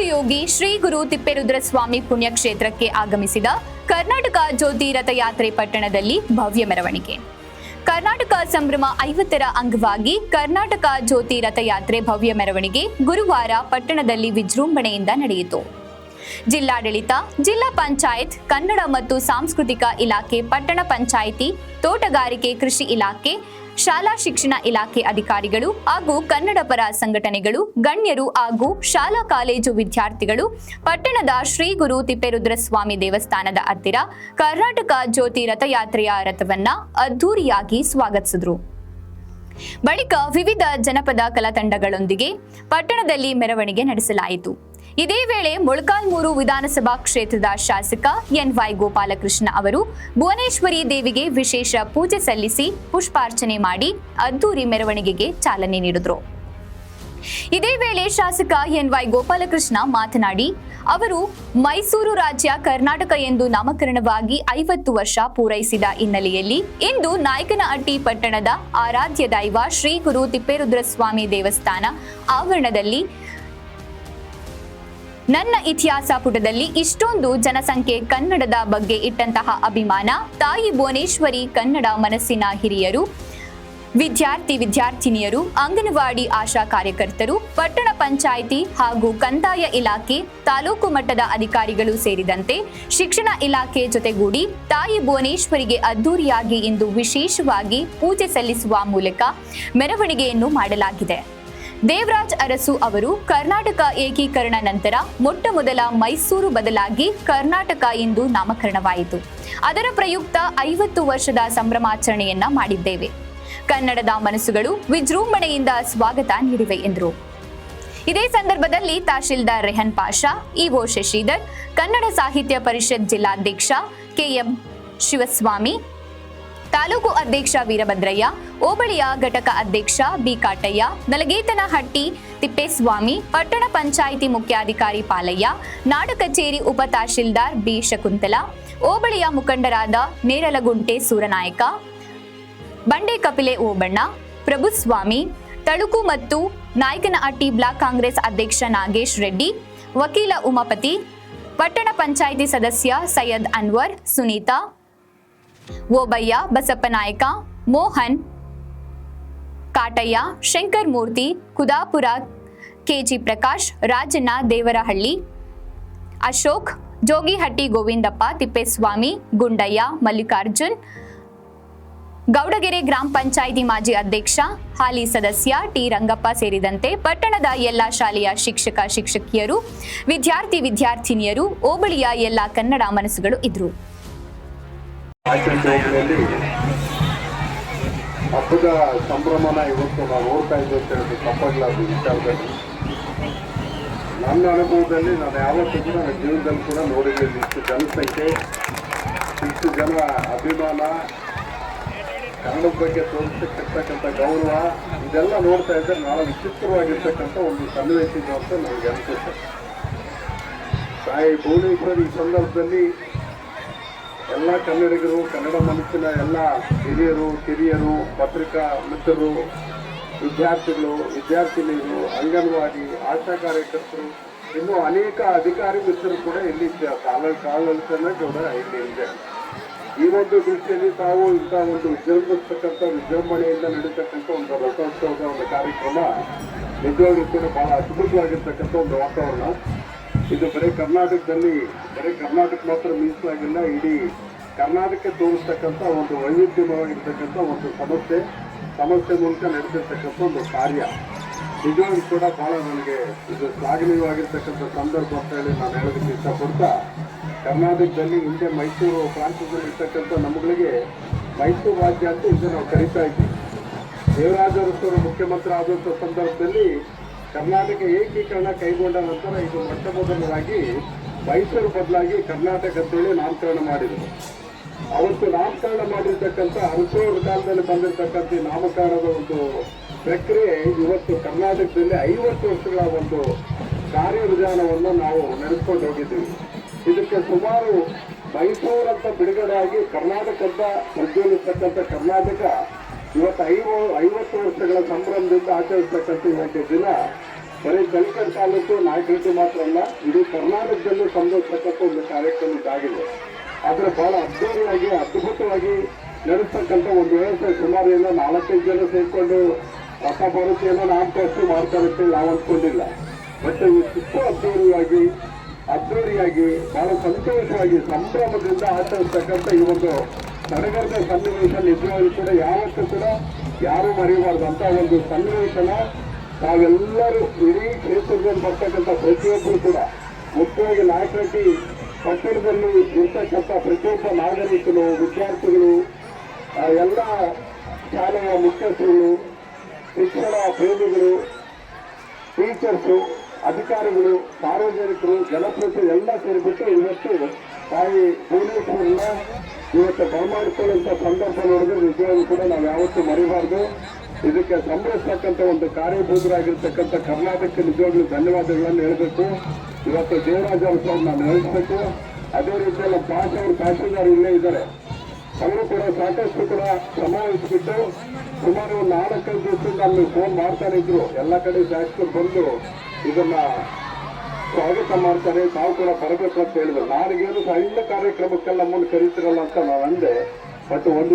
ಯೋಗಿ ಶ್ರೀ ಗುರು ತಿಪ್ಪೇರುದ್ರ ಸ್ವಾಮಿ ಪುಣ್ಯಕ್ಷೇತ್ರಕ್ಕೆ ಆಗಮಿಸಿದ ಕರ್ನಾಟಕ ಜ್ಯೋತಿ ರಥಯಾತ್ರೆ ಪಟ್ಟಣದಲ್ಲಿ ಭವ್ಯ ಮೆರವಣಿಗೆ. ಕರ್ನಾಟಕ ಸಂಭ್ರಮ ಐವತ್ತರ ಅಂಗವಾಗಿ ಕರ್ನಾಟಕ ಜ್ಯೋತಿ ರಥಯಾತ್ರೆ ಭವ್ಯ ಮೆರವಣಿಗೆ ಗುರುವಾರ ಪಟ್ಟಣದಲ್ಲಿ ವಿಜೃಂಭಣೆಯಿಂದ ನಡೆಯಿತು. ಜಿಲ್ಲಾಡಳಿತ, ಜಿಲ್ಲಾ ಪಂಚಾಯತ್, ಕನ್ನಡ ಮತ್ತು ಸಾಂಸ್ಕೃತಿಕ ಇಲಾಖೆ, ಪಟ್ಟಣ ಪಂಚಾಯಿತಿ, ತೋಟಗಾರಿಕೆ, ಕೃಷಿ ಇಲಾಖೆ ಶಾಲಾ ಶಿಕ್ಷಣ ಇಲಾಖೆ ಅಧಿಕಾರಿಗಳು ಹಾಗೂ ಕನ್ನಡ ಪರ ಸಂಘಟನೆಗಳು, ಗಣ್ಯರು ಹಾಗೂ ಶಾಲಾ ಕಾಲೇಜು ವಿದ್ಯಾರ್ಥಿಗಳು, ಪಟ್ಟಣದ ಶ್ರೀ ಗುರು ತಿಪ್ಪೇರುದ್ರ ಸ್ವಾಮಿ ದೇವಸ್ಥಾನದ ಹತ್ತಿರ ಕರ್ನಾಟಕ ಜ್ಯೋತಿ ರಥಯಾತ್ರೆಯ ರಥವನ್ನ ಅದ್ಧೂರಿಯಾಗಿ ಸ್ವಾಗತಿಸಿದ್ರು. ಬಳಿಕ ವಿವಿಧ ಜನಪದ ಕಲಾತಂಡಗಳೊಂದಿಗೆ ಪಟ್ಟಣದಲ್ಲಿ ಮೆರವಣಿಗೆ ನಡೆಸಲಾಯಿತು. ಇದೇ ವೇಳೆ ಮೊಳಕಾಲ್ಮೂರು ವಿಧಾನಸಭಾ ಕ್ಷೇತ್ರದ ಶಾಸಕ ಎನ್ ವೈ ಗೋಪಾಲಕೃಷ್ಣ ಅವರು ಭುವನೇಶ್ವರಿ ದೇವಿಗೆ ವಿಶೇಷ ಪೂಜೆ ಸಲ್ಲಿಸಿ ಪುಷ್ಪಾರ್ಚನೆ ಮಾಡಿ ಅದ್ದೂರಿ ಮೆರವಣಿಗೆಗೆ ಚಾಲನೆ ನೀಡಿದರು. ಇದೇ ವೇಳೆ ಶಾಸಕ ಎನ್ ವೈ ಗೋಪಾಲಕೃಷ್ಣ ಮಾತನಾಡಿ, ಅವರು ಮೈಸೂರು ರಾಜ್ಯ ಕರ್ನಾಟಕ ಎಂದು ನಾಮಕರಣವಾಗಿ ಐವತ್ತು ವರ್ಷ ಪೂರೈಸಿದ ಹಿನ್ನೆಲೆಯಲ್ಲಿ ಇಂದು ನಾಯಕನಹಟ್ಟಿ ಪಟ್ಟಣದ ಆರಾಧ್ಯ ದೈವ ಶ್ರೀ ಗುರು ತಿಪ್ಪೇರುದ್ರಸ್ವಾಮಿ ದೇವಸ್ಥಾನ ಆವರಣದಲ್ಲಿ ನನ್ನ ಇತಿಹಾಸ ಪುಟದಲ್ಲಿ ಇಷ್ಟೊಂದು ಜನಸಂಖ್ಯೆ ಕನ್ನಡದ ಬಗ್ಗೆ ಇಟ್ಟಂತಹ ಅಭಿಮಾನ, ತಾಯಿ ಭುವನೇಶ್ವರಿ ಕನ್ನಡ ಮನಸ್ಸಿನ ಹಿರಿಯರು, ವಿದ್ಯಾರ್ಥಿ ವಿದ್ಯಾರ್ಥಿನಿಯರು, ಅಂಗನವಾಡಿ ಆಶಾ ಕಾರ್ಯಕರ್ತರು, ಪಟ್ಟಣ ಪಂಚಾಯಿತಿ ಹಾಗೂ ಕಂದಾಯ ಇಲಾಖೆ, ತಾಲೂಕು ಮಟ್ಟದ ಅಧಿಕಾರಿಗಳು ಸೇರಿದಂತೆ ಶಿಕ್ಷಣ ಇಲಾಖೆ ಜೊತೆಗೂಡಿ ತಾಯಿ ಭುವನೇಶ್ವರಿಗೆ ಅದ್ದೂರಿಯಾಗಿ ಇಂದು ವಿಶೇಷವಾಗಿ ಪೂಜೆ ಸಲ್ಲಿಸುವ ಮೂಲಕ ಮೆರವಣಿಗೆಯನ್ನು ಮಾಡಲಾಗಿದೆ. ದೇವರಾಜ್ ಅರಸು ಅವರು ಕರ್ನಾಟಕ ಏಕೀಕರಣ ನಂತರ ಮೊಟ್ಟ ಮೊದಲ ಮೈಸೂರು ಬದಲಾಗಿ ಕರ್ನಾಟಕ ಎಂದು ನಾಮಕರಣವಾಯಿತು. ಅದರ ಪ್ರಯುಕ್ತ ಐವತ್ತು ವರ್ಷದ ಸಂಭ್ರಮಾಚರಣೆಯನ್ನ ಮಾಡಿದ್ದೇವೆ. ಕನ್ನಡದ ಮನಸ್ಸುಗಳು ವಿಜೃಂಭಣೆಯಿಂದ ಸ್ವಾಗತ ನೀಡಿವೆ ಎಂದರು. ಇದೇ ಸಂದರ್ಭದಲ್ಲಿ ತಹಶೀಲ್ದಾರ್ ರೆಹನ್ ಪಾಷಾ, ಇಒ ಶಶಿಧರ್, ಕನ್ನಡ ಸಾಹಿತ್ಯ ಪರಿಷತ್ ಜಿಲ್ಲಾಧ್ಯಕ್ಷ ಕೆಎಂ ಶಿವಸ್ವಾಮಿ ತಾಲೂಕು ಅಧ್ಯಕ್ಷ ವೀರಭದ್ರಯ್ಯ, ಹೋಬಳಿಯ ಘಟಕ ಅಧ್ಯಕ್ಷ ಬಿ ಕಾಟಯ್ಯ ನಲಗೇತನಹಟ್ಟಿ ತಿಪ್ಪೇಸ್ವಾಮಿ, ಪಟ್ಟಣ ಪಂಚಾಯಿತಿ ಮುಖ್ಯಾಧಿಕಾರಿ ಪಾಲಯ್ಯ, ನಾಡು ಕಚೇರಿ ಉಪ ತಹಶೀಲ್ದಾರ್ ಬಿ ಶಕುಂತಲಾ, ಹೋಬಳಿಯ ಮುಖಂಡರಾದ ನೇರಲಗುಂಟೆ ಸೂರನಾಯಕ, ಬಂಡೆ ಕಪಿಲೆ ಓಬಣ್ಣ, ಪ್ರಭುಸ್ವಾಮಿ, ತಳುಕು ಮತ್ತು ನಾಯಕನಹಟ್ಟಿ ಬ್ಲಾಕ್ ಕಾಂಗ್ರೆಸ್ ಅಧ್ಯಕ್ಷ ನಾಗೇಶ್ ರೆಡ್ಡಿ, ವಕೀಲ ಉಮಾಪತಿ, ಪಟ್ಟಣ ಪಂಚಾಯಿತಿ ಸದಸ್ಯ ಸೈಯದ್ ಅನ್ವರ್, ಸುನೀತಾ ಓಬಯ್ಯ ಬಸಪ್ಪನಾಯಕ ಮೋಹನ್, ಕಾಟಯ್ಯ, ಶಂಕರ್ ಮೂರ್ತಿ, ಕುದಾಪುರ, ಕೆಜಿ ಪ್ರಕಾಶ್, ರಾಜಣ್ಣ ದೇವರಹಳ್ಳಿ, ಅಶೋಕ್, ಜೋಗಿಹಟ್ಟಿ ಗೋವಿಂದಪ್ಪ, ತಿಪ್ಪೇಸ್ವಾಮಿ, ಗುಂಡಯ್ಯ, ಮಲ್ಲಿಕಾರ್ಜುನ್, ಗೌಡಗೆರೆ ಗ್ರಾಮ ಪಂಚಾಯಿತಿ ಮಾಜಿ ಅಧ್ಯಕ್ಷ, ಹಾಲಿ ಸದಸ್ಯ ಟಿ ರಂಗಪ್ಪ ಸೇರಿದಂತೆ ಪಟ್ಟಣದ ಎಲ್ಲ ಶಾಲೆಯ ಶಿಕ್ಷಕ, ಶಿಕ್ಷಕಿಯರು, ವಿದ್ಯಾರ್ಥಿ, ವಿದ್ಯಾರ್ಥಿನಿಯರು ಓಬಳಿಯ ಎಲ್ಲ ಕನ್ನಡ ಮನಸ್ಸುಗಳು ಇದ್ರು. ಹಬ್ಬದ ಸಂಭ್ರಮನ ಇವತ್ತು ನಾವು ನೋಡ್ತಾ ಇದ್ದೀವಿ ಅಂತ ಹೇಳಿದ್ರೆ ಅದು ವಿಚಾರದಲ್ಲಿ. ನನ್ನ ಅನುಭವದಲ್ಲಿ ನಾನು ಯಾವತ್ತೂ ಕೂಡ ನನ್ನ ಜೀವನದಲ್ಲಿ ಕೂಡ ನೋಡಿದ್ದೇನೆ ಇಷ್ಟು ಜನಸಂಖ್ಯೆ, ಇಷ್ಟು ಜನ ಅಭಿಮಾನ. ಕನ್ನಡದ ಬಗ್ಗೆ ತೋರಿಸತಕ್ಕಂಥ ಗೌರವ, ಇದೆಲ್ಲ ನೋಡ್ತಾ ಇದ್ದರೆ ನಾಳೆ ವಿಚಿತ್ರವಾಗಿರ್ತಕ್ಕಂಥ ಒಂದು ಸನ್ನಿವೇಶ ಅಂತ ನನಗೆ ಅನಿಸುತ್ತೆ. ತಾಯಿ ಭುವನೇಶ್ವರ್ ಈ ಸಂದರ್ಭದಲ್ಲಿ ಎಲ್ಲ ಕನ್ನಡಿಗರು, ಕನ್ನಡ ಮನಸ್ಸಿನ ಎಲ್ಲ ಹಿರಿಯರು, ಕಿರಿಯರು, ಪತ್ರಿಕಾ ಮಿತ್ರರು, ವಿದ್ಯಾರ್ಥಿಗಳು, ವಿದ್ಯಾರ್ಥಿನಿಯರು, ಅಂಗನವಾಡಿ, ಆಶಾ ಕಾರ್ಯಕರ್ತರು, ಇನ್ನೂ ಅನೇಕ ಅಧಿಕಾರಿ ಮಿತ್ರರು ಕೂಡ ಇಲ್ಲಿ ಕಾಲ ಕಾಲಲ್ಸನ ಕೂಡ ಇಲ್ಲಿ ಇದೆ. ಈ ಒಂದು ದೃಷ್ಟಿಯಲ್ಲಿ ತಾವು ಇಂಥ ಒಂದು ವಿಜೃಂಭಿಸ್ತಕ್ಕಂಥ ವಿಜೃಂಭಣೆಯಿಂದ ನಡೀತಕ್ಕಂಥ ಒಂದು ರಥೋತ್ಸವದ ಒಂದು ಕಾರ್ಯಕ್ರಮ ನಿಜವಾಗ್ಲೂ ಕೂಡ ಬಹಳ ಅದ್ಭುತವಾಗಿರ್ತಕ್ಕಂಥ ಒಂದು ವಾತಾವರಣ. ಇದು ಬರೀ ಕರ್ನಾಟಕದಲ್ಲಿ, ಬರೀ ಕರ್ನಾಟಕ ಮಾತ್ರ ಮೀಸಲಾಗಿಲ್ಲ ಇಡೀ ಕರ್ನಾಟಕ ತೋರಿಸ್ತಕ್ಕಂಥ ಒಂದು ವೈವಿಧ್ಯಮವಾಗಿರ್ತಕ್ಕಂಥ ಒಂದು ಸಮಸ್ಯೆ ಸಮಸ್ಯೆ ಮೂಲಕ ನಡೆದಿರ್ತಕ್ಕಂಥ ಒಂದು ಕಾರ್ಯ. ನಿಜವಾಗಿ ಕೂಡ ಭಾಳ ನನಗೆ ಇದು ಶ್ಲಾಘನೀಯವಾಗಿರ್ತಕ್ಕಂಥ ಸಂದರ್ಭ ಅಂತ ಹೇಳಿ ನಾನು ಹೇಳೋದಕ್ಕೆ ಇಷ್ಟಪಡ್ತಾ, ಕರ್ನಾಟಕದಲ್ಲಿ ಹಿಂದೆ ಮೈಸೂರು ಪ್ರಾಂತ್ಯದಲ್ಲಿ ಇರ್ತಕ್ಕಂಥ ನಮ್ಮಗಳಿಗೆ ಮೈಸೂರು ರಾಜ್ಯ ಅಂತ ಇದು ನಾವು ಕರಿತಾ ಇದ್ದೀವಿ. ದೇವರಾಜ ಮುಖ್ಯಮಂತ್ರಿ ಆದಂಥ ಸಂದರ್ಭದಲ್ಲಿ ಕರ್ನಾಟಕ ಏಕೀಕರಣ ಕೈಗೊಂಡ ನಂತರ ಇದು ಮೊಟ್ಟ ಮೊದಲಾಗಿ ಮೈಸೂರು ಬದಲಾಗಿ ಕರ್ನಾಟಕ ಅಂತೇಳಿ ನಾಮಕರಣ ಮಾಡಿದರು. ಅವತ್ತು ನಾಮಕರಣ ಮಾಡಿರ್ತಕ್ಕಂಥ ಅಂಕೋರ್ ಕಾಲದಲ್ಲಿ ಬಂದಿರತಕ್ಕಂಥ ನಾಮಕರಣದ ಒಂದು ಪ್ರಕ್ರಿಯೆ ಇವತ್ತು ಕರ್ನಾಟಕದಲ್ಲಿ ಐವತ್ತು ವರ್ಷಗಳ ಒಂದು ಕಾರ್ಯವಿಧಾನವನ್ನು ನಾವು ನಡೆಸ್ಕೊಂಡು ಹೋಗಿದ್ದೀವಿ. ಇದಕ್ಕೆ ಸುಮಾರು ಮೈಸೂರಂತ ಬಿಡುಗಡೆ ಆಗಿ ಕರ್ನಾಟಕ ಅಂತ ಪ್ರಜ್ವಲಿಸ್ತಕ್ಕಂಥ ಕರ್ನಾಟಕ ಇವತ್ತು ಐವ, ಐವತ್ತು ವರ್ಷಗಳ ಸಂಭ್ರಮದಿಂದ ಆಚರಿಸ್ತಕ್ಕಂಥ ಇವತ್ತು ದಿನ ಬರೀ ಕಲ್ಕರ್ ತಾಲೂಕು ನಾಯಕರಿಗೆ ಮಾತ್ರ ಅಲ್ಲ, ಇಡೀ ಕರ್ನಾಟಕದಲ್ಲೂ ಸಂಭವಿಸ್ತಕ್ಕಂಥ ಒಂದು ಕಾರ್ಯಕ್ರಮ ಇದಾಗಿದೆ. ಆದರೆ ಬಹಳ ಅದ್ಭುತವಾಗಿ ಅದ್ಭುತವಾಗಿ ನಡೆಸ್ತಕ್ಕಂಥ ಒಂದು ವ್ಯವಸ್ಥೆ ಸುಮಾರು ಏನೋ ನಾಲ್ಕೈದು ಜನ ಸೇರಿಕೊಂಡು ಹೊಸ ಬರುತ್ತೆ ಏನೋ ನಾಮಕಾಸ್ತಿ ಮಾಡ್ತಾರೆ ಅಂತೇಳಿ ನಾವು ಅಂದ್ಕೊಂಡಿಲ್ಲ. ಬಟ್ ಸುತ್ತ ಅದ್ದೂರಿಯಾಗಿ ಅದ್ದೂರಿಯಾಗಿ ಬಹಳ ಸಂತೋಷವಾಗಿ, ಸಂಭ್ರಮದಿಂದ ಆಚರಿಸ್ತಕ್ಕಂಥ ಈ ಒಂದು ಸಡಗರದ ಸನ್ನಿವೇಶ ನಿಜವಾಗಿ ಕೂಡ ಯಾವತ್ತೂ ಕೂಡ ಯಾರು ಮರೆಯಬಾರ್ದು ಅಂತ ಒಂದು ಸನ್ನಿವೇಶನ ನಾವೆಲ್ಲರೂ ಇಡೀ ಕ್ಷೇತ್ರದಲ್ಲಿ ಬರ್ತಕ್ಕಂಥ ಪ್ರತಿಯೊಬ್ಬರು ಕೂಡ, ಮುಖ್ಯವಾಗಿ ನಾಯಕರಟ್ಟಿ ಪಟ್ಟಣದಲ್ಲಿ ಇರ್ತಕ್ಕಂಥ ಪ್ರತಿಯೊಬ್ಬ ನಾಗರಿಕರು, ವಿದ್ಯಾರ್ಥಿಗಳು ಎಲ್ಲ ಶಾಲೆಯ ಮುಖ್ಯಸ್ಥರು, ಶಿಕ್ಷಣ ಪ್ರೇಮಿಗಳು, ಟೀಚರ್ಸು, ಅಧಿಕಾರಿಗಳು, ಸಾರ್ವಜನಿಕರು, ಜನಪ್ರತಿನಿಧಿ ಎಲ್ಲ ಸೇರಿಬಿಟ್ಟು ಇವತ್ತು ತಾಯಿ ಭುವನೇಶ್ವರನ್ನ ಇವತ್ತು ಬರಮಾಡಿಕೊಳ್ಳುವಂತ ಸಂದರ್ಭ ನೋಡಿದ್ರೆ ನಿಜವಾಗ್ಲೂ ಕೂಡ ನಾವು ಯಾವತ್ತೂ ಮರಿಬಾರ್ದು. ಇದಕ್ಕೆ ಸಂಭವಿಸ್ತಕ್ಕಂಥ ಒಂದು ಕಾರ್ಯಭೂತರಾಗಿರ್ತಕ್ಕಂಥ ಕರ್ನಾಟಕಕ್ಕೆ ನಿಜವಾಗ್ಲೂ ಧನ್ಯವಾದಗಳನ್ನು ಹೇಳಬೇಕು. ಇವತ್ತು ದೇವರಾಜ ಅವ್ರ ನಾನು ಹೇಳಬೇಕು ಅದೇ ರೀತಿಯಲ್ಲಿ ಪಾಸ್ ಅವರು ಇಲ್ಲೇ ಇದ್ದಾರೆ. ಅವರು ಕೂಡ ಸಾಕಷ್ಟು ಕೂಡ ಸಮಾವೇಶಬಿಟ್ಟು ಸುಮಾರು ನಾಲ್ಕೈದು ದಿವಸದಿಂದ ಅಲ್ಲಿ ಫೋನ್ ಮಾಡ್ತಾನೆ ಇದ್ರು. ಎಲ್ಲ ಕಡೆ ಶಾಸಕರು ಬಂದು ಇದನ್ನ ಸ್ವಾಗತ ಮಾಡ್ತಾರೆ, ತಾವು ಕೂಡ ಬರಬೇಕು ಅಂತ ಹೇಳಿದ್ರು. ನನಗೇನು ಸಣ್ಣ ಕಾರ್ಯಕ್ರಮಕ್ಕೆಲ್ಲ ನಮ್ಮನ್ನು ಕರೀತಿರಲ್ಲ ಅಂತ ನಾನು ಅಂದೆ. ಬಟ್ ಒಂದು